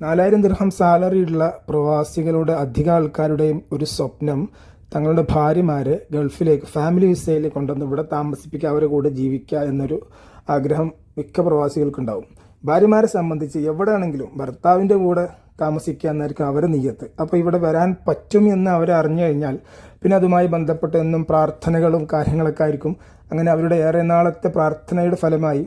നാലായിരം ദിർഹം സാലറിയുള്ള പ്രവാസികളുടെ അധിക ആൾക്കാരുടെയും ഒരു സ്വപ്നം തങ്ങളുടെ ഭാര്യമാരെ ഗൾഫിലേക്ക് ഫാമിലി വിസയിൽ കൊണ്ടുവന്ന് ഇവിടെ താമസിപ്പിക്കുക അവരുടെ കൂടെ ജീവിക്കുക എന്നൊരു ആഗ്രഹം മിക്ക പ്രവാസികൾക്കുണ്ടാവും. ഭാര്യമാരെ സംബന്ധിച്ച് എവിടെയാണെങ്കിലും ഭർത്താവിന്റെ കൂടെ താമസിക്കുക എന്നായിരിക്കും അവരെ നീയത്ത് അപ്പോൾ ഇവിടെ വരാൻ പറ്റും എന്ന് അവർ അറിഞ്ഞു കഴിഞ്ഞാൽ പിന്നെ അതുമായി ബന്ധപ്പെട്ട് എന്നും പ്രാർത്ഥനകളും കാര്യങ്ങളൊക്കെ ആയിരിക്കും. അങ്ങനെ അവരുടെ ഏറെ നാളത്തെ പ്രാർത്ഥനയുടെ ഫലമായി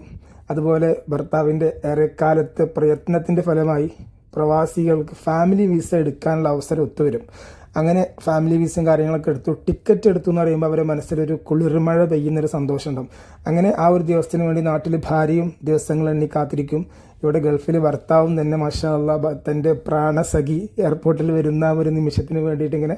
അതുപോലെ ഭർത്താവിന്റെ ഏറെക്കാലത്തെ പ്രയത്നത്തിന്റെ ഫലമായി പ്രവാസികൾക്ക് ഫാമിലി വിസ എടുക്കാനുള്ള അവസരം ഒത്തുവരും. അങ്ങനെ ഫാമിലി വിസയും കാര്യങ്ങളൊക്കെ എടുത്തു. ടിക്കറ്റ് എടുത്തു എന്ന് പറയുമ്പോൾ അവരുടെ മനസ്സിലൊരു കുളിർമഴ പെയ്യുന്നൊരു സന്തോഷം ഉണ്ടാവും. അങ്ങനെ ആ ഒരു ദിവസത്തിന് വേണ്ടി നാട്ടിൽ ഭാര്യയും ദിവസങ്ങൾ എണ്ണി കാത്തിരിക്കും. ഇവിടെ ഗൾഫിൽ ഭർത്താവും തന്നെ മാഷാ അള്ളാ തന്റെ പ്രാണസഖി എയർപോർട്ടിൽ വരുന്ന ഒരു നിമിഷത്തിന് വേണ്ടിയിട്ട് ഇങ്ങനെ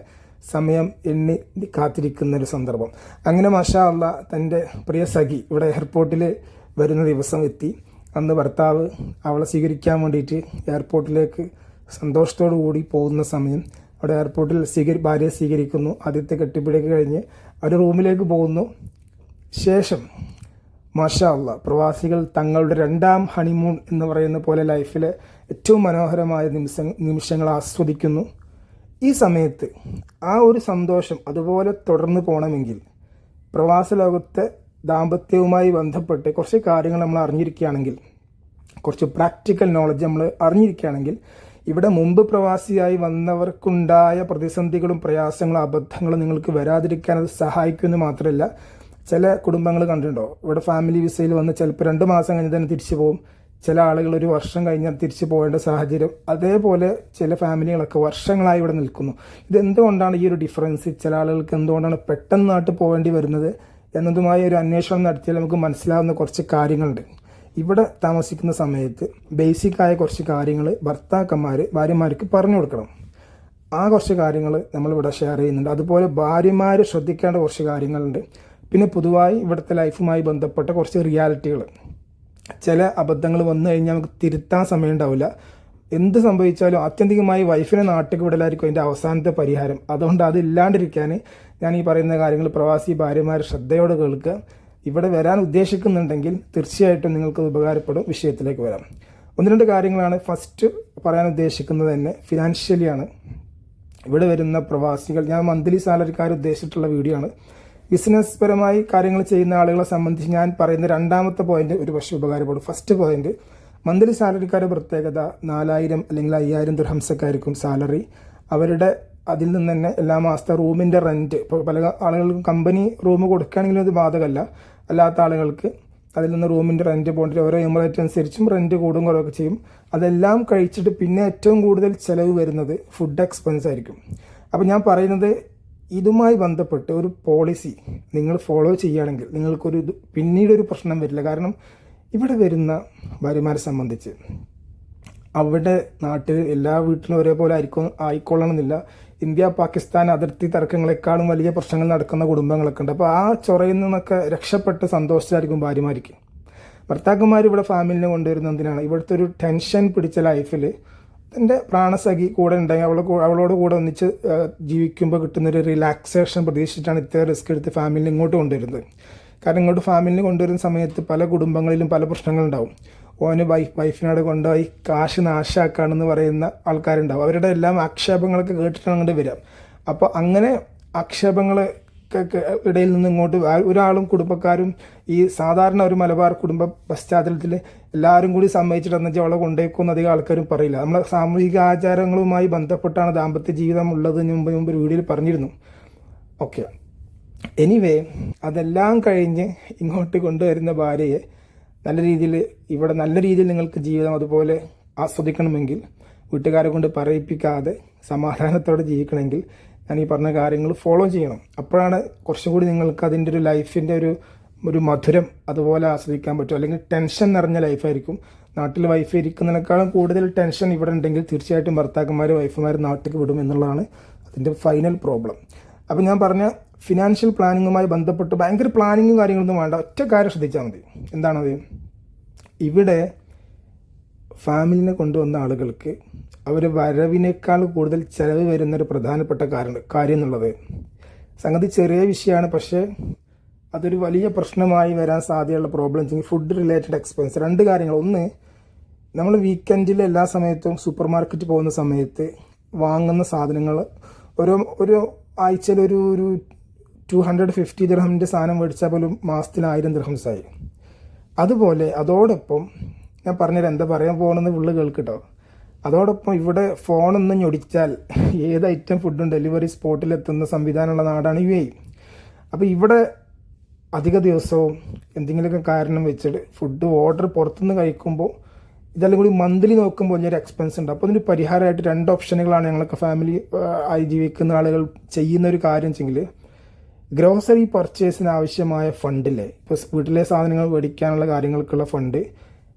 സമയം എണ്ണി കാത്തിരിക്കുന്ന ഒരു സന്ദർഭം. അങ്ങനെ മാഷാ അള്ളാ തന്റെ പ്രിയ സഖി ഇവിടെ എയർപോർട്ടിൽ വരുന്ന ദിവസം എത്തി. അന്ന് ഭർത്താവ് അവളെ സ്വീകരിക്കാൻ വേണ്ടിയിട്ട് എയർപോർട്ടിലേക്ക് സന്തോഷത്തോടു കൂടി പോകുന്ന സമയം അവിടെ എയർപോർട്ടിൽ സ്വീകരി ഭാര്യയെ സ്വീകരിക്കുന്നു. ആദ്യത്തെ കെട്ടിപ്പിടിക്ക് കഴിഞ്ഞ് അവർ റൂമിലേക്ക് പോകുന്നു. ശേഷം മാഷാ പ്രവാസികൾ തങ്ങളുടെ രണ്ടാം ഹണിമൂൺ എന്ന് പറയുന്ന പോലെ ലൈഫിലെ ഏറ്റവും മനോഹരമായ നിമിഷ നിമിഷങ്ങൾ ആസ്വദിക്കുന്നു. ഈ സമയത്ത് ആ ഒരു സന്തോഷം അതുപോലെ തുടർന്ന് പോകണമെങ്കിൽ പ്രവാസ ലോകത്തെ ദാമ്പത്യവുമായി ബന്ധപ്പെട്ട് കുറച്ച് കാര്യങ്ങൾ നമ്മൾ അറിഞ്ഞിരിക്കുകയാണെങ്കിൽ കുറച്ച് പ്രാക്ടിക്കൽ നോളജ് നമ്മൾ അറിഞ്ഞിരിക്കുകയാണെങ്കിൽ ഇവിടെ മുമ്പ് പ്രവാസിയായി വന്നവർക്കുണ്ടായ പ്രതിസന്ധികളും പ്രയാസങ്ങളും അബദ്ധങ്ങളും നിങ്ങൾക്ക് വരാതിരിക്കാൻ അത് സഹായിക്കുമെന്ന് മാത്രമല്ല ചില കുടുംബങ്ങൾ കണ്ടിട്ടുണ്ടോ? ഇവിടെ ഫാമിലി വിസയിൽ വന്ന് ചിലപ്പോൾ രണ്ട് മാസം കഴിഞ്ഞ് തന്നെ തിരിച്ചു പോകും. ചില ആളുകൾ ഒരു വർഷം കഴിഞ്ഞാൽ തിരിച്ചു പോകേണ്ട സാഹചര്യം. അതേപോലെ ചില ഫാമിലികളൊക്കെ വർഷങ്ങളായി ഇവിടെ നിൽക്കുന്നു. ഇതെന്തുകൊണ്ടാണ് ഈ ഒരു ഡിഫറൻസ് ചില ആളുകൾക്ക് എന്തുകൊണ്ടാണ് പെട്ടെന്ന് നാട്ടിൽ പോകേണ്ടി വരുന്നത്? എന്നതുമായി ഒരു അന്വേഷണം നടത്തിയാൽ നമുക്ക് മനസ്സിലാവുന്ന കുറച്ച് കാര്യങ്ങളുണ്ട്. ഇവിടെ താമസിക്കുന്ന സമയത്ത് ബേസിക് ആയ കുറച്ച് കാര്യങ്ങൾ ഭർത്താക്കന്മാർ ഭാര്യമാർക്ക് പറഞ്ഞു കൊടുക്കണം. ആ കുറച്ച് കാര്യങ്ങൾ നമ്മളിവിടെ ഷെയർ ചെയ്യുന്നുണ്ട്. അതുപോലെ ഭാര്യമാർ ശ്രദ്ധിക്കേണ്ട കുറച്ച് കാര്യങ്ങളുണ്ട്. പിന്നെ പൊതുവായി ഇവിടുത്തെ ലൈഫുമായി ബന്ധപ്പെട്ട കുറച്ച് റിയാലിറ്റികൾ ചില അബദ്ധങ്ങൾ വന്നു കഴിഞ്ഞാൽ നമുക്ക് തിരുത്താൻ സമയം ഉണ്ടാവില്ല. എന്ത് സംഭവിച്ചാലും ആത്യന്തികമായി വൈഫിനെ നാട്ടിൽ വിടലായിരിക്കും അതിന്റെ അവസാനത്തെ പരിഹാരം. അതുകൊണ്ട് അത് ഇല്ലാണ്ടിരിക്കാൻ ഞാൻ ഈ പറയുന്ന കാര്യങ്ങൾ പ്രവാസി ഭാര്യമാർ ശ്രദ്ധയോടെ കേൾക്കുക. ഇവിടെ വരാൻ ഉദ്ദേശിക്കുന്നുണ്ടെങ്കിൽ തീർച്ചയായിട്ടും നിങ്ങൾക്ക് ഉപകാരപ്പെടും. വിഷയത്തിലേക്ക് വരാം. ഒന്ന് രണ്ട് കാര്യങ്ങളാണ് ഫസ്റ്റ് പറയാൻ ഉദ്ദേശിക്കുന്നത് തന്നെ ഫിനാൻഷ്യലിയാണ് ഇവിടെ വരുന്ന പ്രവാസികൾ ഞാൻ മന്ത്ലി സാലറിക്കാർ ഉദ്ദേശിച്ചിട്ടുള്ള വീഡിയോ ആണ്. ബിസിനസ് പരമായി കാര്യങ്ങൾ ചെയ്യുന്ന ആളുകളെ സംബന്ധിച്ച് ഞാൻ പറയുന്ന രണ്ടാമത്തെ പോയിന്റ് ഒരു പക്ഷേ ഉപകാരപ്പെടും. ഫസ്റ്റ് പോയിന്റ് മന്ത്ലി സാലറിക്കാരുടെ പ്രത്യേകത നാലായിരം അല്ലെങ്കിൽ അയ്യായിരം ദുർഹംസക്കായിരിക്കും സാലറി. അവരുടെ അതിൽ നിന്ന് തന്നെ എല്ലാ മാസത്തെ റൂമിന്റെ റെന്റ് ഇപ്പോൾ പല ആളുകൾക്കും കമ്പനി റൂം കൊടുക്കുകയാണെങ്കിലും അത് ബാധകമല്ല. അല്ലാത്ത ആളുകൾക്ക് അതിൽ നിന്ന് റൂമിന്റെ റെന്റ് പോകേണ്ടി ഓരോ എമറേറ്റ് അനുസരിച്ചും റെന്റ് കൂടും കുറവൊക്കെ ചെയ്യും. അതെല്ലാം കഴിച്ചിട്ട് പിന്നെ ഏറ്റവും കൂടുതൽ ചിലവ് വരുന്നത് ഫുഡ് എക്സ്പെൻസ് ആയിരിക്കും. അപ്പോൾ ഞാൻ പറയുന്നത് ഇതുമായി ബന്ധപ്പെട്ട് ഒരു പോളിസി നിങ്ങൾ ഫോളോ ചെയ്യുകയാണെങ്കിൽ നിങ്ങൾക്കൊരു പിന്നീടൊരു പ്രശ്നം വരില്ല. കാരണം ഇവിടെ വരുന്ന ഭാര്യമാരെ സംബന്ധിച്ച് അവിടെ നാട്ടിൽ എല്ലാ വീട്ടിലും ഒരേപോലെ ആയിരിക്കും ആയിക്കൊള്ളണമെന്നില്ല. ഇന്ത്യ പാകിസ്ഥാൻ അതിർത്തി തർക്കങ്ങളെക്കാളും വലിയ പ്രശ്നങ്ങൾ നടക്കുന്ന കുടുംബങ്ങളൊക്കെ ഉണ്ട്. അപ്പോൾ ആ ചൊറയിൽ നിന്നൊക്കെ രക്ഷപ്പെട്ട് സന്തോഷത്തിലായിരിക്കും ഭാര്യമാർക്ക് ഭർത്താക്കന്മാർ ഇവിടെ ഫാമിലിനെ കൊണ്ടുവരുന്ന എന്തിനാണ്? ഇവിടുത്തെ ഒരു ടെൻഷൻ പിടിച്ച ലൈഫിൽ എന്റെ പ്രാണസഖി കൂടെ ഉണ്ടെങ്കിൽ അവളെ അവളോട് കൂടെ ഒന്നിച്ച് ജീവിക്കുമ്പോൾ കിട്ടുന്നൊരു റിലാക്സേഷൻ പ്രതീക്ഷിച്ചിട്ടാണ് ഇത്ര റിസ്ക് എടുത്ത് ഫാമിലിനെ ഇങ്ങോട്ട് കൊണ്ടുവരുന്നത്. കാരണം ഇങ്ങോട്ട് ഫാമിലിനെ കൊണ്ടുവരുന്ന സമയത്ത് പല കുടുംബങ്ങളിലും പല പ്രശ്നങ്ങളുണ്ടാവും. ഓന് വൈഫ് വൈഫിനോട് കൊണ്ടുപോയി കാശ് നാശാക്കാണെന്ന് പറയുന്ന ആൾക്കാരുണ്ടാവും. അവരുടെ എല്ലാം ആക്ഷേപങ്ങളൊക്കെ കേട്ടിട്ട് അങ്ങോട്ട് വരാം അപ്പോൾ അങ്ങനെ ആക്ഷേപങ്ങൾ ഇടയിൽ നിന്ന് ഇങ്ങോട്ട് ഒരാളും കുടുംബക്കാരും ഈ സാധാരണ ഒരു മലബാർ കുടുംബ പശ്ചാത്തലത്തിൽ എല്ലാവരും കൂടി സമ്മതിച്ചിട്ട് എന്നുവെച്ചാൽ അവളെ കൊണ്ടേക്കൊന്നും അധികം ആൾക്കാരും പറയില്ല. നമ്മളെ സാമൂഹിക ആചാരങ്ങളുമായി ബന്ധപ്പെട്ടാണ് ദാമ്പത്യ ജീവിതം ഉള്ളത് മുമ്പ് മുമ്പ് വീഡിയോയിൽ പറഞ്ഞിരുന്നു. ഓക്കെ. എനിവേ അതെല്ലാം കഴിഞ്ഞ് ഇങ്ങോട്ട് കൊണ്ടുവരുന്ന ഭാര്യയെ നല്ല രീതിയിൽ ഇവിടെ നല്ല രീതിയിൽ നിങ്ങൾക്ക് ജീവിതം അതുപോലെ ആസ്വദിക്കണമെങ്കിൽ വീട്ടുകാരെ കൊണ്ട് പറയിപ്പിക്കാതെ സമാധാനത്തോടെ ജീവിക്കണമെങ്കിൽ ഞാൻ ഈ പറഞ്ഞ കാര്യങ്ങൾ ഫോളോ ചെയ്യണം. അപ്പോഴാണ് കുറച്ചും കൂടി നിങ്ങൾക്ക് അതിന്റെ ഒരു ലൈഫിന്റെ ഒരു ഒരു മധുരം അതുപോലെ ആസ്വദിക്കാൻ പറ്റും. അല്ലെങ്കിൽ ടെൻഷൻ നിറഞ്ഞ ലൈഫായിരിക്കും നാട്ടിൽ വൈഫ് ഇരിക്കുന്നതിനേക്കാളും കൂടുതൽ ടെൻഷൻ ഇവിടെ ഉണ്ടെങ്കിൽ തീർച്ചയായിട്ടും ഭർത്താക്കന്മാർ വൈഫുമാർ നാട്ടിൽ വിടും എന്നുള്ളതാണ് അതിന്റെ ഫൈനൽ പ്രോബ്ലം അപ്പോൾ ഞാൻ പറഞ്ഞ ഫിനാൻഷ്യൽ പ്ലാനിങ്ങുമായി ബന്ധപ്പെട്ട് ഭയങ്കര പ്ലാനിങ്ങും കാര്യങ്ങളൊന്നും വേണ്ട. ഒറ്റ കാര്യം ശ്രദ്ധിച്ചാൽ മതി. എന്താണത്? ഇവിടെ ഫാമിലിനെ കൊണ്ടുവന്ന ആളുകൾക്ക് അവർ വരവിനേക്കാൾ കൂടുതൽ ചിലവ് വരുന്ന ഒരു പ്രധാനപ്പെട്ട കാരണം കാര്യം എന്നുള്ളത് സംഗതി ചെറിയ വിഷയമാണ് പക്ഷേ അതൊരു വലിയ പ്രശ്നമായി വരാൻ സാധ്യതയുള്ള പ്രോബ്ലം വെച്ചാൽ ഫുഡ് റിലേറ്റഡ് എക്സ്പെൻസ് രണ്ട് കാര്യങ്ങൾ. ഒന്ന് നമ്മൾ വീക്കെൻഡിൽ എല്ലാ സമയത്തും സൂപ്പർ മാർക്കറ്റ് പോകുന്ന സമയത്ത് വാങ്ങുന്ന സാധനങ്ങൾ ഒരു ഒരു ആഴ്ചയിൽ ഒരു ഒരു ടു ഹൺഡ്രഡ് ഫിഫ്റ്റി ദിർഹമിന്റെ സാധനം മേടിച്ചാൽ പോലും മാസത്തിൽ ആയിരം ദിർഹംസായി അതുപോലെ അതോടൊപ്പം ഞാൻ പറഞ്ഞത് എന്താ പറയാൻ പോകണമെന്ന് ഫുള്ള് കേൾക്കട്ടോ. അതോടൊപ്പം ഇവിടെ ഫോണൊന്ന് ഞൊടിച്ചാൽ ഏത് ഐറ്റം ഫുഡും ഡെലിവറി സ്പോട്ടിൽ എത്തുന്ന സംവിധാനമുള്ള നാടാണ് യു എ. അപ്പോൾ ഇവിടെ അധിക ദിവസവും എന്തെങ്കിലുമൊക്കെ കാരണം വെച്ചിട്ട് ഫുഡ് ഓർഡർ പുറത്തുനിന്ന് കഴിക്കുമ്പോൾ ഇതെല്ലാം കൂടി മന്ത്ലി നോക്കുമ്പോൾ ഒരു എക്സ്പെൻസ് ഉണ്ട്. അപ്പോൾ അതിന് പരിഹാരമായിട്ട് രണ്ട് ഓപ്ഷനുകളാണ് ഞങ്ങളൊക്കെ ഫാമിലി ആയി ജീവിക്കുന്ന ആളുകൾ ചെയ്യുന്ന ഒരു കാര്യം വെച്ചെങ്കിൽ ഗ്രോസറി പർച്ചേസിന് ആവശ്യമായ ഫണ്ടില്ലേ ഇപ്പോൾ വീട്ടിലെ സാധനങ്ങൾ മേടിക്കാനുള്ള കാര്യങ്ങൾക്കുള്ള ഫണ്ട്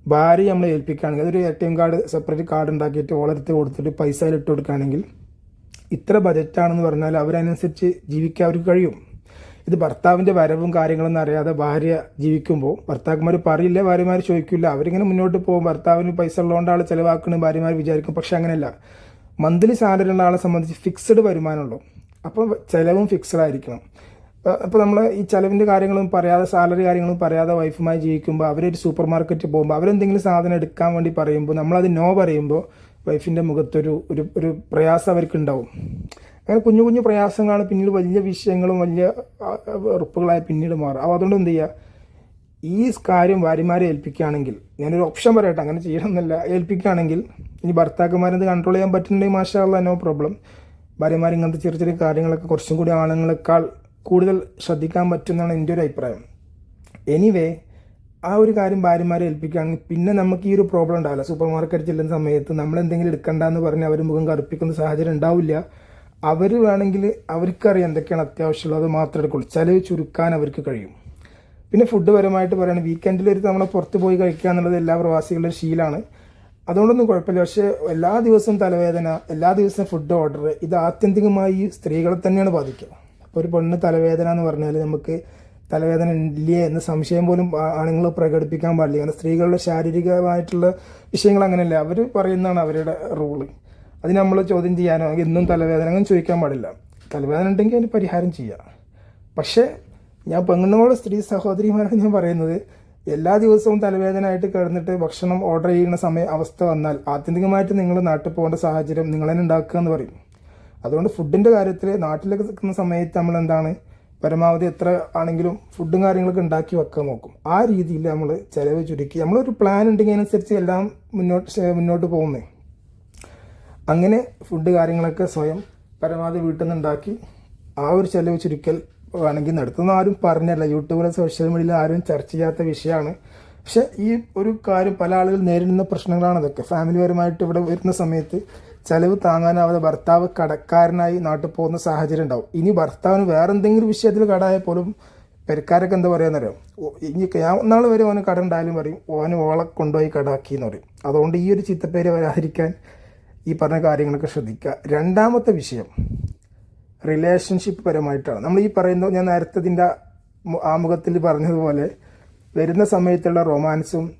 ഭാര്യ നമ്മൾ ഏൽപ്പിക്കുകയാണെങ്കിൽ അതൊരു A T M card separate card ഉണ്ടാക്കിയിട്ട് ഓളെടുത്ത് കൊടുത്തിട്ട് പൈസ ഇട്ട് കൊടുക്കുകയാണെങ്കിൽ ഇത്ര ബജറ്റാണെന്ന് പറഞ്ഞാൽ അവരനുസരിച്ച് ജീവിക്കാൻ അവർക്ക് കഴിയും. ഇത് ഭർത്താവിന്റെ വരവും കാര്യങ്ങളൊന്നും അറിയാതെ ഭാര്യ ജീവിക്കുമ്പോൾ ഭർത്താക്കന്മാർ പറയില്ല ഭാര്യമാർ ചോദിക്കില്ല. അവരിങ്ങനെ മുന്നോട്ട് പോകും. ഭർത്താവിന് പൈസ ഉള്ളതുകൊണ്ട് ആൾ ചിലവാക്കണം ഭാര്യമാർ വിചാരിക്കും. പക്ഷെ അങ്ങനെയല്ല. മന്ത്ലി സാലറി ഉള്ള ആളെ സംബന്ധിച്ച് ഫിക്സഡ് വരുമാനമുള്ളൂ. അപ്പോൾ ചിലവും ഫിക്സഡ് ആയിരിക്കണം. അപ്പോൾ നമ്മൾ ഈ ചിലവിന്റെ കാര്യങ്ങളും പറയാതെ സാലറി കാര്യങ്ങളും പറയാതെ വൈഫുമായി ജീവിക്കുമ്പോൾ അവരൊരു സൂപ്പർ മാർക്കറ്റിൽ പോകുമ്പോൾ അവരെന്തെങ്കിലും സാധനം എടുക്കാൻ വേണ്ടി പറയുമ്പോൾ നമ്മളത് നോ പറയുമ്പോൾ വൈഫിന്റെ മുഖത്തൊരു ഒരു ഒരു പ്രയാസം അവർക്കുണ്ടാവും. അങ്ങനെ കുഞ്ഞു കുഞ്ഞു പ്രയാസങ്ങളാണ് പിന്നീട് വലിയ വിഷയങ്ങളും വലിയ ഉറപ്പുകളായി പിന്നീട് മാറും അപ്പോൾ അതുകൊണ്ട് എന്ത് ചെയ്യുക ഈ കാര്യം ഭാര്യമാരെ ഏൽപ്പിക്കുകയാണെങ്കിൽ ഞാനൊരു ഓപ്ഷൻ പറയട്ടെ അങ്ങനെ ചെയ്യണമെന്നല്ല. ഏൽപ്പിക്കുകയാണെങ്കിൽ ഇനി ഭർത്താക്കന്മാരെന്ത് കൺട്രോൾ ചെയ്യാൻ പറ്റുന്നുണ്ടെങ്കിൽ മാഷാള്ള നോ പ്രോബ്ലം ഭാര്യമാർ ഇങ്ങനത്തെ ചെറിയ ചെറിയ കാര്യങ്ങളൊക്കെ കുറച്ചും കൂടി ആണുങ്ങളെക്കാൾ കൂടുതൽ ശ്രദ്ധിക്കാൻ പറ്റുമെന്നാണ് എന്റെ ഒരു അഭിപ്രായം. എനിവേ ആ ഒരു കാര്യം ഭാര്യമാരെ ഏൽപ്പിക്കുകയാണെങ്കിൽ പിന്നെ നമുക്ക് ഈ ഒരു പ്രോബ്ലം ഉണ്ടാവില്ല. സൂപ്പർ മാർക്കറ്റ് ചെല്ലുന്ന സമയത്ത് നമ്മൾ എന്തെങ്കിലും എടുക്കണ്ടെന്ന് പറഞ്ഞ് അവർ മുഖം കറുപ്പിക്കുന്ന സാഹചര്യം ഉണ്ടാവില്ല. അവർ വേണമെങ്കിൽ അവർക്കറിയാം എന്തൊക്കെയാണ് അത്യാവശ്യമുള്ളത് അത് മാത്രമേ എടുക്കുള്ളൂ. ചിലവ് ചുരുക്കാൻ അവർക്ക് കഴിയും. പിന്നെ ഫുഡ് പരമായിട്ട് പറയുകയാണ് വീക്കെൻഡിൽ ഒരു തവണ പുറത്ത് പോയി കഴിക്കുക എന്നുള്ളത് എല്ലാ പ്രവാസികളുടെ ശീലമാണ്. അതുകൊണ്ടൊന്നും കുഴപ്പമില്ല. പക്ഷേ എല്ലാ ദിവസവും തലവേദന എല്ലാ ദിവസവും ഫുഡ് ഓർഡർ ഇത് ആത്യന്തികമായി സ്ത്രീകളെ തന്നെയാണ് ബാധിക്കുക. ഒരു പെണ്ണ് തലവേദന എന്ന് പറഞ്ഞാൽ നമുക്ക് തലവേദന ഇല്ലേ എന്ന സംശയം പോലും ആണുങ്ങൾ പ്രകടിപ്പിക്കാൻ പാടില്ല. കാരണം സ്ത്രീകളുടെ ശാരീരികമായിട്ടുള്ള വിഷയങ്ങൾ അങ്ങനെയല്ല. അവർ പറയുന്നതാണ് അവരുടെ റൂൾ. അതിന് നമ്മൾ ചോദ്യം ചെയ്യാനോ എന്നും തലവേദന അങ്ങനെ ചോദിക്കാൻ പാടില്ല. തലവേദന ഉണ്ടെങ്കിൽ അതിന് പരിഹാരം ചെയ്യാം. പക്ഷേ ഞാൻ പെണ്ണുങ്ങളുടെ സ്ത്രീ സഹോദരിമാരാണ് ഞാൻ പറയുന്നത് എല്ലാ ദിവസവും തലവേദനയായിട്ട് കിടന്നിട്ട് ഭക്ഷണം ഓർഡർ ചെയ്യുന്ന സമയ അവസ്ഥ വന്നാൽ ആത്യന്തികമായിട്ട് നിങ്ങൾ നാട്ടിൽ പോകേണ്ട സാഹചര്യം നിങ്ങൾ തന്നെ ഉണ്ടാക്കുക എന്ന് പറയും. അതുകൊണ്ട് ഫുഡിന്റെ കാര്യത്തിൽ നാട്ടിലൊക്കെ നിൽക്കുന്ന സമയത്ത് നമ്മൾ എന്താണ് പരമാവധി എത്ര ആണെങ്കിലും ഫുഡും കാര്യങ്ങളൊക്കെ ഉണ്ടാക്കി വെക്കാൻ നോക്കും. ആ രീതിയിൽ നമ്മൾ ചിലവ് ചുരുക്കി. നമ്മളൊരു പ്ലാൻ ഉണ്ടെങ്കിൽ അനുസരിച്ച് എല്ലാം മുന്നോട്ട് മുന്നോട്ട് പോകുന്നേ. അങ്ങനെ ഫുഡ് കാര്യങ്ങളൊക്കെ സ്വയം പരമാവധി വീട്ടിൽ നിന്ന് ഉണ്ടാക്കി ആ ഒരു ചിലവ് ചുരുക്കൽ വേണമെങ്കിൽ നടത്തുന്ന ആരും പറഞ്ഞല്ല. യൂട്യൂബിലെ സോഷ്യൽ മീഡിയയിൽ ആരും ചർച്ച ചെയ്യാത്ത വിഷയമാണ്. പക്ഷെ ഈ ഒരു കാര്യം പല ആളുകൾ നേരിടുന്ന പ്രശ്നങ്ങളാണ് അതൊക്കെ. ഫാമിലിപരമായിട്ട് ഇവിടെ വരുന്ന സമയത്ത് ചെലവ് താങ്ങാനാവാതെ ഭർത്താവ് കടക്കാരനായി നാട്ടിൽ പോകുന്ന സാഹചര്യം ഉണ്ടാവും. ഇനി ഭർത്താവിന് വേറെ എന്തെങ്കിലും വിഷയത്തിൽ കടായ പോലും പെരക്കാരൊക്കെ എന്താ പറയുന്നറിയാം ഇനി ഞാൻ നാൾ വരെ ഓന് കട ഉണ്ടായാലും പറയും ഓന് ഓളെ കൊണ്ടുപോയി കടാക്കി എന്ന് പറയും. അതുകൊണ്ട് ഈ ഒരു ചിത്തപ്പേര് വരാതിരിക്കാൻ ഈ പറഞ്ഞ കാര്യങ്ങളൊക്കെ ശ്രദ്ധിക്കുക. രണ്ടാമത്തെ വിഷയം റിലേഷൻഷിപ്പ് പരമായിട്ടാണ്. നമ്മൾ ഈ പറയുന്ന ഞാൻ നേരത്തെ ആമുഖത്തിൽ പറഞ്ഞതുപോലെ വരുന്ന സമയത്തുള്ള റൊമാൻസും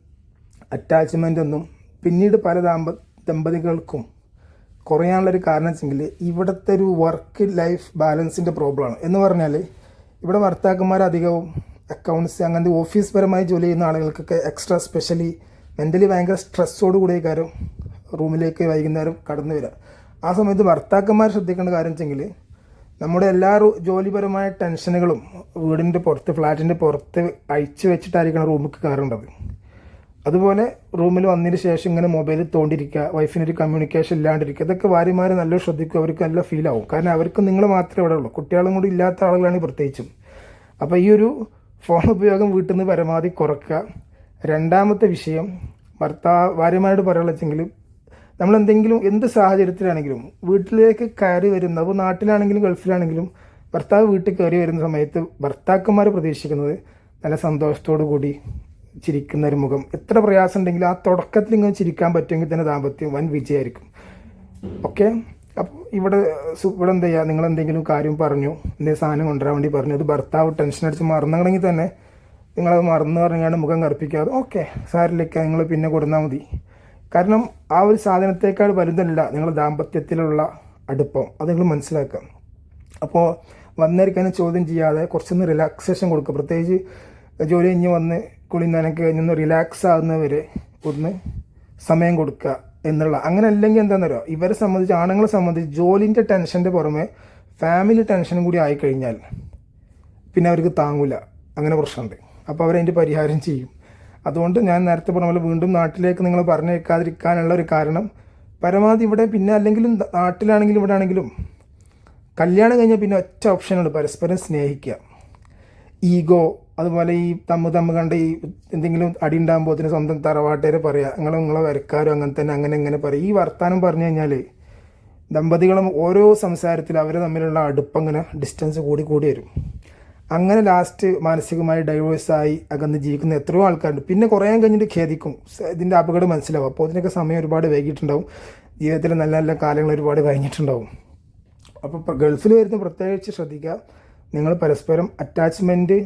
അറ്റാച്ച്മെന്റൊന്നും പിന്നീട് പല ദാമ്പ ദമ്പതികൾക്കും കുറയാനുള്ളൊരു കാരണം വെച്ചെങ്കിൽ ഇവിടുത്തെ ഒരു വർക്ക് ലൈഫ് ബാലൻസിന്റെ പ്രോബ്ലമാണ് എന്ന് പറഞ്ഞാൽ ഇവിടെ ഭർത്താക്കന്മാർ അധികവും അക്കൗണ്ട്സ് അങ്ങനത്തെ ഓഫീസ് പരമായി ജോലി ചെയ്യുന്ന ആളുകൾക്കൊക്കെ എക്സ്ട്രാ സ്പെഷ്യലി മെന്റലി ഭയങ്കര സ്ട്രെസ്സോട് കൂടിയ കാര്യം റൂമിലേക്ക് വൈകുന്നേരം കടന്നു വരിക ആ സമയത്ത് ഭർത്താക്കന്മാർ ശ്രദ്ധിക്കേണ്ട കാര്യം വെച്ചെങ്കിൽ നമ്മുടെ എല്ലാ ജോലിപരമായ ടെൻഷനുകളും വീടിന്റെ പുറത്ത് ഫ്ലാറ്റിന്റെ പുറത്ത് അഴിച്ചു വെച്ചിട്ടായിരിക്കണം റൂമിൽ കയറേണ്ടത്. അതുപോലെ റൂമിൽ വന്നതിന് ശേഷം ഇങ്ങനെ മൊബൈലിൽ തോണ്ടിരിക്കുക വൈഫിനൊരു കമ്മ്യൂണിക്കേഷൻ ഇല്ലാണ്ടിരിക്കുക ഇതൊക്കെ ഭാര്യമാർ നല്ല ശ്രദ്ധിക്കും അവർക്ക് നല്ല ഫീൽ ആവും. കാരണം അവർക്ക് നിങ്ങൾ മാത്രമേ ഇവിടെ ഉള്ളൂ. കുട്ടികളും കൂടി ഇല്ലാത്ത ആളുകളാണ് പ്രത്യേകിച്ചും. അപ്പോൾ ഈ ഒരു ഫോൺ ഉപയോഗം വീട്ടിൽ നിന്ന് പരമാവധി കുറക്കുക. രണ്ടാമത്തെ വിഷയം ഭർത്താവ് ഭാര്യമാരോട് പറയാനുള്ളെങ്കിൽ നമ്മൾ എന്തെങ്കിലും എന്ത് സാഹചര്യത്തിലാണെങ്കിലും വീട്ടിലേക്ക് കയറി വരുന്ന അപ്പോൾ നാട്ടിലാണെങ്കിലും ഗൾഫിലാണെങ്കിലും ഭർത്താവ് വീട്ടിൽ കയറി വരുന്ന സമയത്ത് ഭർത്താക്കന്മാർ പ്രതീക്ഷിക്കുന്നത് നല്ല സന്തോഷത്തോടു കൂടി ചിരിക്കുന്ന ഒരു മുഖം. എത്ര പ്രയാസം ഉണ്ടെങ്കിലും ആ തുടക്കത്തിൽ ഇങ്ങനെ ചിരിക്കാൻ പറ്റുമെങ്കിൽ തന്നെ ദാമ്പത്യം വൻ വിജയമായിരിക്കും. ഓക്കെ അപ്പോൾ ഇവിടെ ഇവിടെ എന്താ ചെയ്യുക നിങ്ങൾ എന്തെങ്കിലും കാര്യം പറഞ്ഞു എന്തെങ്കിലും സാധനം കൊണ്ടുവരാൻ വേണ്ടി പറഞ്ഞു അത് ഭർത്താവ് ടെൻഷൻ അടിച്ച് മറന്നുകളെങ്കിൽ തന്നെ നിങ്ങളത് മറന്നു പറഞ്ഞാണ് മുഖം കറുപ്പിക്കാതെ ഓക്കെ സാരിലേക്ക് നിങ്ങൾ പിന്നെ കൊടുന്നാൽ മതി. കാരണം ആ ഒരു സാധനത്തേക്കാൾ വലുതല്ല നിങ്ങൾ ദാമ്പത്യത്തിലുള്ള അടുപ്പം. അത് നിങ്ങൾ മനസ്സിലാക്കുക. അപ്പോൾ വന്നിരിക്കാൻ ചോദ്യം ചെയ്യാതെ കുറച്ചൊന്ന് റിലാക്സേഷൻ കൊടുക്കുക. പ്രത്യേകിച്ച് ജോലി കഴിഞ്ഞ് വന്ന് കുളി നനക്ക് കഴിഞ്ഞൊന്ന് റിലാക്സ് ആകുന്നവർ ഒന്ന് സമയം കൊടുക്കുക എന്നുള്ള അങ്ങനെ അല്ലെങ്കിൽ എന്താണെന്നറിയോ ഇവരെ സംബന്ധിച്ച് ആണുങ്ങളെ സംബന്ധിച്ച് ജോലിന്റെ ടെൻഷന്റെ പുറമെ ഫാമിലി ടെൻഷനും കൂടി ആയിക്കഴിഞ്ഞാൽ പിന്നെ അവർക്ക് താങ്ങൂല. അങ്ങനെ പ്രശ്നമുണ്ട്. അപ്പോൾ അവരതിന്റെ പരിഹാരം ചെയ്യും. അതുകൊണ്ട് ഞാൻ നേരത്തെ പറഞ്ഞ പോലെ വീണ്ടും നാട്ടിലേക്ക് നിങ്ങൾ പറഞ്ഞേക്കാതിരിക്കാനുള്ള ഒരു കാരണം പരമാവധി ഇവിടെ പിന്നെ അല്ലെങ്കിലും നാട്ടിലാണെങ്കിലും ഇവിടെ ആണെങ്കിലും കല്യാണം കഴിഞ്ഞാൽ പിന്നെ ഒറ്റ ഓപ്ഷനുണ്ട് പരസ്പരം സ്നേഹിക്കുക. ഈഗോ അതുപോലെ ഈ തമ്മ് തമ്മ് കണ്ട് ഈ എന്തെങ്കിലും അടി ഉണ്ടാകുമ്പോൾ അതിന് സ്വന്തം തറവാട്ടേരെ പറയാം നിങ്ങൾ നിങ്ങളെ വരക്കാരും അങ്ങനെ തന്നെ അങ്ങനെ ഇങ്ങനെ പറയും. ഈ വർത്താനം പറഞ്ഞു കഴിഞ്ഞാൽ ദമ്പതികളും ഓരോ സംസാരത്തിലും അവർ തമ്മിലുള്ള അടുപ്പം ഇങ്ങനെ ഡിസ്റ്റൻസ് കൂടി കൂടി വരും. അങ്ങനെ ലാസ്റ്റ് മാനസികമായി ഡൈവേഴ്സായി അകന്ന് ജീവിക്കുന്ന എത്രയോ ആൾക്കാരുണ്ട്. പിന്നെ കുറേ കഴിഞ്ഞിട്ട് ഖേദിക്കും. ഇതിന്റെ അപകടം മനസ്സിലാവും. അപ്പോൾ അതിനൊക്കെ സമയം ഒരുപാട് വൈകിട്ടുണ്ടാവും ജീവിതത്തിൽ നല്ല നല്ല കാലങ്ങൾ ഒരുപാട് കഴിഞ്ഞിട്ടുണ്ടാവും. അപ്പോൾ ഗൾഫിൽ വരുന്ന പ്രത്യേകിച്ച് ശ്രദ്ധിക്കുക നിങ്ങൾ പരസ്പരം അറ്റാച്ച്മെന്റ്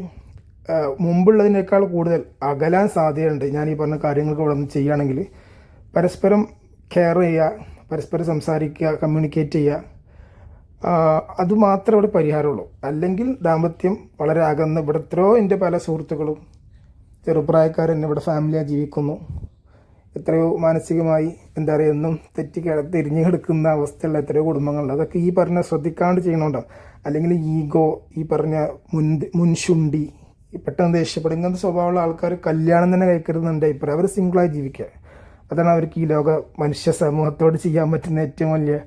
മുമ്പുള്ളതിനേക്കാൾ കൂടുതൽ അകലാൻ സാധ്യതയുണ്ട്. ഞാൻ ഈ പറഞ്ഞ കാര്യങ്ങൾക്ക് ഇവിടെ നിന്ന് ചെയ്യുകയാണെങ്കിൽ പരസ്പരം കെയർ ചെയ്യുക പരസ്പരം സംസാരിക്കുക കമ്മ്യൂണിക്കേറ്റ് ചെയ്യുക അതുമാത്രമേ അത് മാത്രമേ ഇവിടെ പരിഹാരമുള്ളൂ. അല്ലെങ്കിൽ ദാമ്പത്യം വളരെ അകന്ന് ഇവിടെ എത്രയോ എന്റെ പല സുഹൃത്തുക്കളും ചെറുപ്രായക്കാർ എന്നെ ഇവിടെ ഫാമിലിയായി ജീവിക്കുന്നു. എത്രയോ മാനസികമായി എന്താ പറയുക എന്നും തെറ്റി തിരിഞ്ഞു കിടക്കുന്ന അവസ്ഥയുള്ള എത്രയോ കുടുംബങ്ങളുണ്ട്. അതൊക്കെ ഈ പറഞ്ഞ ശ്രദ്ധിക്കാണ്ട് ചെയ്യണോണ്ടാവും അല്ലെങ്കിൽ ഈഗോ ഈ പറഞ്ഞ മുൻ മുൻശുണ്ടി ഈ പെട്ടെന്ന് ദേഷ്യപ്പെടും. ഇങ്ങനത്തെ സ്വഭാവമുള്ള ആൾക്കാർ കല്യാണം തന്നെ കഴിക്കരുതെന്നുണ്ട് അഭിപ്രായം. അവർ സിംഗിളായി ജീവിക്കുക. അതാണ് അവർക്ക് ഈ ലോക മനുഷ്യ സമൂഹത്തോട് ചെയ്യാൻ പറ്റുന്ന ഏറ്റവും വലിയ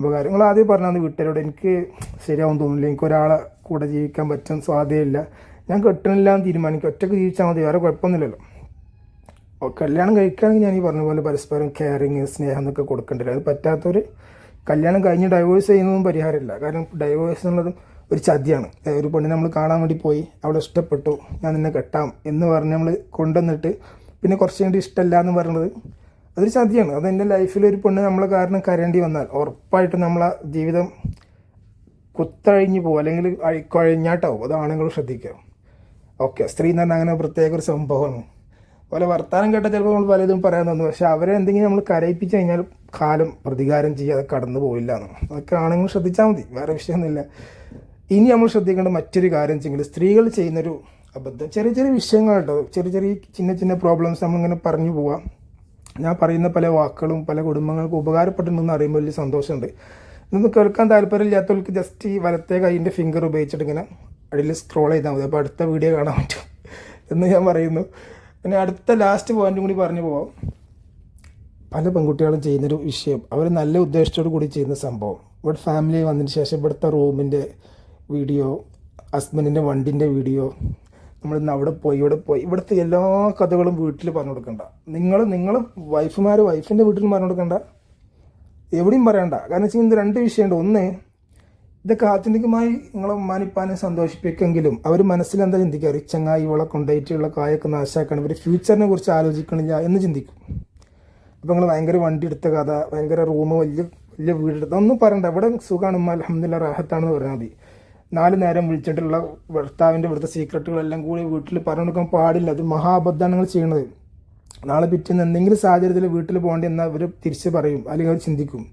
ഉപകാരം. നിങ്ങൾ ആദ്യം പറഞ്ഞാൽ വീട്ടുകാരോട് എനിക്ക് ശരിയാവും തോന്നില്ല എനിക്ക് ഒരാളെ കൂടെ ജീവിക്കാൻ പറ്റും സാധ്യതയില്ല. ഞാൻ കെട്ടണില്ല എന്ന് തീരുമാനിക്കും ഒറ്റയ്ക്ക് ജീവിച്ചാൽ മതി. വേറെ കുഴപ്പമൊന്നുമില്ലല്ലോ. കല്യാണം കഴിക്കുകയാണെങ്കിൽ ഞാൻ ഈ പറഞ്ഞ പോലെ പരസ്പരം കെയറിങ് സ്നേഹം എന്നൊക്കെ കൊടുക്കേണ്ടില്ല അത് പറ്റാത്തവർ കല്യാണം കഴിഞ്ഞ് ഡൈവോഴ്സ് ചെയ്യുന്നതും പരിഹാരമില്ല. കാരണം ഡൈവോഴ്സ് എന്നുള്ളതും ഒരു ചതിയാണ്. ഒരു പെണ്ണിനെ നമ്മൾ കാണാൻ വേണ്ടി പോയി. അവളെ ഇഷ്ടപ്പെട്ടു. ഞാൻ നിന്നെ കെട്ടാം എന്ന് പറഞ്ഞ് നമ്മൾ കൊണ്ടുവന്നിട്ട് പിന്നെ കുറച്ച് കഴിഞ്ഞിട്ട് ഇഷ്ടമല്ല എന്ന് പറയുന്നത് അതൊരു ചതിയാണ്. അത് എന്റെ ലൈഫിൽ ഒരു പെണ്ണ് നമ്മളെ കാരണം കരയേണ്ടി വന്നാൽ ഉറപ്പായിട്ടും നമ്മളെ ജീവിതം കുത്തഴിഞ്ഞു പോകും അല്ലെങ്കിൽ കുഴഞ്ഞാട്ടാവും. അത് ആണുങ്ങൾ ശ്രദ്ധിക്കുക. ഓക്കെ സ്ത്രീ എന്ന് പറഞ്ഞാൽ അങ്ങനെ പ്രത്യേക ഒരു സംഭവമാണ്. പോലെ വർത്താനം കേട്ടാൽ ചിലപ്പോൾ നമ്മൾ പലതും പറയാൻ തോന്നും. പക്ഷെ അവരെ എന്തെങ്കിലും നമ്മൾ കരയിപ്പിച്ച് കഴിഞ്ഞാൽ കാലം പ്രതികാരം ചെയ്യാതെ കടന്നു പോയില്ല എന്ന്. അതൊക്കെ ആണുങ്ങൾ ശ്രദ്ധിച്ചാൽ മതി. വേറെ വിഷയമൊന്നുമില്ല. ഇനി നമ്മൾ ശ്രദ്ധിക്കേണ്ട മറ്റൊരു കാര്യം വെച്ചെങ്കിൽ സ്ത്രീകൾ ചെയ്യുന്നൊരു അബദ്ധം. ചെറിയ ചെറിയ വിഷയങ്ങൾ കേട്ടോ ചെറിയ ചെറിയ ചിന്ന ചിന്ന പ്രോബ്ലംസ് നമ്മളിങ്ങനെ പറഞ്ഞു പോവാം. ഞാൻ പറയുന്ന പല വാക്കുകളും പല കുടുംബങ്ങൾക്കും ഉപകാരപ്പെട്ടിട്ടുണ്ടെന്ന് അറിയുമ്പോൾ വലിയ സന്തോഷമുണ്ട്. ഇതൊന്നും കേൾക്കാൻ താല്പര്യമില്ലാത്തവർക്ക് ജസ്റ്റ് ഈ വലത്തെ കൈയിന്റെ ഫിംഗർ ഉപയോഗിച്ചിട്ട് ഇങ്ങനെ അടിയിൽ സ്ക്രോൾ ചെയ്താൽ മതി. അപ്പോൾ അടുത്ത വീഡിയോ കാണാൻ പറ്റും എന്ന് ഞാൻ പറയുന്നു. പിന്നെ അടുത്ത ലാസ്റ്റ് പോയിന്റും കൂടി പറഞ്ഞു പോവാം. പല പെൺകുട്ടികളും ചെയ്യുന്നൊരു വിഷയം. അവർ നല്ല ഉദ്ദേശത്തോടു കൂടി ചെയ്യുന്ന സംഭവം. ഇവിടെ ഫാമിലി വന്നതിന് ശേഷം ഇവിടുത്തെ റൂമിന്റെ വീഡിയോ ഹസ്ബൻഡിന്റെ വണ്ടിന്റെ വീഡിയോ നമ്മൾ ഇന്ന് അവിടെ പോയി ഇവിടെ പോയി ഇവിടുത്തെ എല്ലാ കഥകളും വീട്ടിൽ പറഞ്ഞു കൊടുക്കണ്ട. നിങ്ങൾ നിങ്ങൾ വൈഫുമാർ വൈഫിന്റെ വീട്ടിൽ പറഞ്ഞു കൊടുക്കണ്ട. എവിടെയും പറയണ്ട. കാരണം വെച്ചാൽ ഇത് രണ്ട് വിഷയമുണ്ട് ഒന്ന് ഇതൊക്കെ ആത്യന്തികമായി നിങ്ങളെ ഉമ്മാനിപ്പാനെ സന്തോഷിപ്പിക്കെങ്കിലും അവർ മനസ്സിൽ എന്താ ചിന്തിക്കുക ചങ്ങായി ഇവളെ കൊണ്ടായിട്ടുള്ള കായൊക്കെ നാശാക്കണം. ഒരു ഫ്യൂച്ചറിനെ കുറിച്ച് ആലോചിക്കണില്ല എന്ന് ചിന്തിക്കും. അപ്പോൾ നിങ്ങൾ ഭയങ്കര വണ്ടി എടുത്ത കഥ ഭയങ്കര റൂം വലിയ വലിയ വീടെടുത്ത ഒന്നും പറയണ്ട. ഇവിടെ സുഖമാണ് ഉമ്മ അലഹമ്മദില്ല റാഹത്താണെന്ന് പറഞ്ഞാൽ മതി. നാല് നേരം വിളിച്ചിട്ടുള്ള ഭർത്താവിന്റെ ഇവിടുത്തെ സീക്രട്ടുകളെല്ലാം കൂടി വീട്ടിൽ പറഞ്ഞു കൊടുക്കാൻ പാടില്ല. അത് മഹാബദ്ധാണ് ചെയ്യണത്. നാളെ പിറ്റേന്ന് എന്തെങ്കിലും സാഹചര്യത്തിൽ വീട്ടിൽ പോകേണ്ടി എന്നാൽ അവർ തിരിച്ച് പറയും. അല്ലെങ്കിൽ അവർ ചിന്തിക്കും.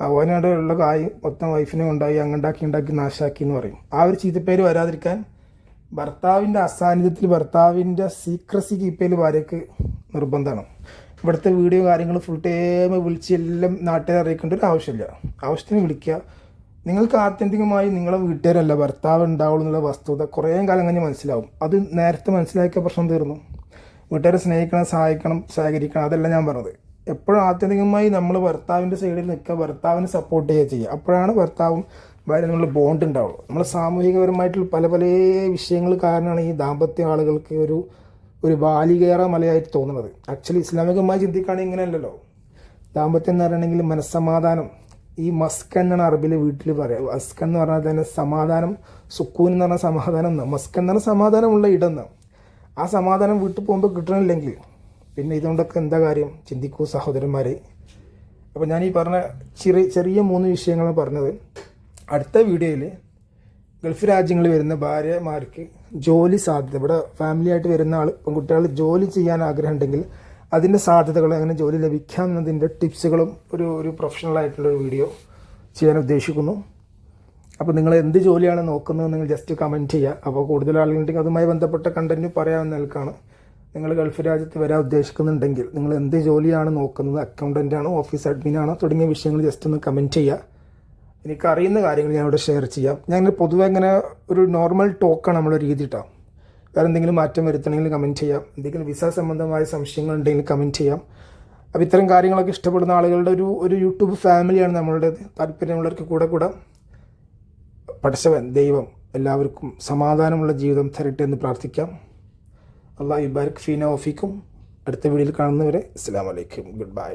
അവനോട് ഉള്ള കായ് മൊത്തം വൈഫിനെ ഉണ്ടായി അങ്ങണ്ടാക്കി ഉണ്ടാക്കി നാശാക്കി എന്ന് പറയും. ആ ഒരു ചീത്തപ്പേര് വരാതിരിക്കാൻ ഭർത്താവിന്റെ അസാന്നിധ്യത്തിൽ ഭർത്താവിന്റെ സീക്രസി കീപ്പയിൽ ഭാര്യയ്ക്ക് നിർബന്ധമാണ്. ഇവിടുത്തെ വീഡിയോ കാര്യങ്ങൾ ഫുൾ ടൈം വിളിച്ച് എല്ലാം നാട്ടുകാരെ അറിയിക്കേണ്ട ഒരു ആവശ്യമില്ല. ആവശ്യത്തിന് വിളിക്കുക. നിങ്ങൾക്ക് ആത്യന്തികമായി നിങ്ങളെ വീട്ടുകാരല്ല ഭർത്താവ് ഉണ്ടാവുള്ളൂ എന്നുള്ള വസ്തുത കുറേ കാലം കഴിഞ്ഞ് മനസ്സിലാവും. അത് നേരത്തെ മനസ്സിലാക്കിയ പ്രശ്നം തീർന്നു. വീട്ടുകാരെ സ്നേഹിക്കണം സഹായിക്കണം സഹകരിക്കണം അതല്ല ഞാൻ പറഞ്ഞത്. എപ്പോഴും ആത്യന്തികമായി നമ്മൾ ഭർത്താവിന്റെ സൈഡിൽ നിൽക്കുക ഭർത്താവിനെ സപ്പോർട്ട് ചെയ്യുക ചെയ്യുക. അപ്പോഴാണ് ഭർത്താവും ഭാര്യ നമ്മൾ ബോണ്ട് ഉണ്ടാവുള്ളൂ. നമ്മൾ സാമൂഹികപരമായിട്ടുള്ള പല പല വിഷയങ്ങൾ കാരണമാണ് ഈ ദാമ്പത്യ ആളുകൾക്ക് ഒരു ഒരു ബാലികേറ മലയായിട്ട് തോന്നുന്നത്. ആക്ച്വലി ഇസ്ലാമികമായി ചിന്തിക്കുകയാണെങ്കിൽ ഇങ്ങനെയല്ലല്ലോ. ദാമ്പത്യം എന്ന് പറയണമെങ്കിൽ മനസ്സമാധാനം. ഈ മസ്കൻ എന്നാണ് അറബിയിൽ വീട്ടിൽ പറയുക മസ്കൻ എന്ന് പറഞ്ഞാൽ തന്നെ സമാധാനം സുക്കൂൻ എന്ന് പറഞ്ഞാൽ സമാധാനം എന്നാണ് മസ്കൻ എന്ന് പറഞ്ഞാൽ സമാധാനമുള്ള ഇടം എന്നാണ് ആ സമാധാനം വീട്ടിൽ പോകുമ്പോൾ കിട്ടണില്ലെങ്കിൽ പിന്നെ ഇതുകൊണ്ടൊക്കെ എന്താ കാര്യം? ചിന്തിക്കൂ സഹോദരന്മാരെ. അപ്പോൾ ഞാൻ ഈ പറഞ്ഞ ചെറിയ ചെറിയ മൂന്ന് വിഷയങ്ങളാണ് പറഞ്ഞത്. അടുത്ത വീഡിയോയിൽ ഗൾഫ് രാജ്യങ്ങളിൽ വരുന്ന ഭാര്യമാർക്ക് ജോലി സാധ്യത ഇവിടെ ഫാമിലിയായിട്ട് വരുന്ന ആൾ പെൺകുട്ടികൾ ജോലി ചെയ്യാൻ ആഗ്രഹം ഉണ്ടെങ്കിൽ അതിന്റെ സാധ്യതകൾ എങ്ങനെ ജോലി ലഭിക്കാം എന്നതിന്റെ ടിപ്സുകളും ഒരു ഒരു പ്രൊഫഷണൽ ആയിട്ടുള്ള ഒരു വീഡിയോ ചെയ്യാൻ ഉദ്ദേശിക്കുന്നു. അപ്പോൾ നിങ്ങൾ എന്ത് ജോലിയാണ് നോക്കുന്നത് നിങ്ങൾ ജസ്റ്റ് കമന്റ് ചെയ്യുക. അപ്പോൾ കൂടുതൽ ആളുകളുണ്ടെങ്കിൽ അതുമായി ബന്ധപ്പെട്ട കണ്ടന്റ് പറയാവുന്ന നിൽക്കാണ് നിങ്ങൾ ഗൾഫ് രാജ്യത്ത് വരാൻ ഉദ്ദേശിക്കുന്നുണ്ടെങ്കിൽ നിങ്ങൾ എന്ത് ജോലിയാണ് നോക്കുന്നത്? അക്കൗണ്ടന്റ് ആണോ ഓഫീസ് അഡ്മിൻ ആണോ തുടങ്ങിയ വിഷയങ്ങൾ ജസ്റ്റ് ഒന്ന് കമന്റ് ചെയ്യുക. എനിക്കറിയുന്ന കാര്യങ്ങൾ ഞാൻ ഇവിടെ ഷെയർ ചെയ്യാം. ഞാൻ പൊതുവെ അങ്ങനെ ഒരു നോർമൽ ടോക്കാണ് നമ്മുടെ രീതി കേട്ടോ വേറെ എന്തെങ്കിലും മാറ്റം വരുത്തണമെങ്കിൽ കമന്റ് ചെയ്യാം. എന്തെങ്കിലും വിസ സംബന്ധമായ സംശയങ്ങൾ ഉണ്ടെങ്കിൽ കമന്റ് ചെയ്യാം. അപ്പോൾ ഇത്തരം കാര്യങ്ങളൊക്കെ ഇഷ്ടപ്പെടുന്ന ആളുകളുടെ ഒരു ഒരു യൂട്യൂബ് ഫാമിലിയാണ് നമ്മളുടേത്. താല്പര്യമുള്ളവർക്ക് കൂടെ കൂടെ. പഠിച്ചവൻ ദൈവം എല്ലാവർക്കും സമാധാനമുള്ള ജീവിതം തരട്ടെ എന്ന് പ്രാർത്ഥിക്കാം. അള്ളാഹ് ഇബാർക്ക് ഫീന ഓഫിക്കും അടുത്ത വീഡിയോയിൽ കാണുന്നവരെ അസ്സാം വലൈക്കും ഗുഡ് ബൈ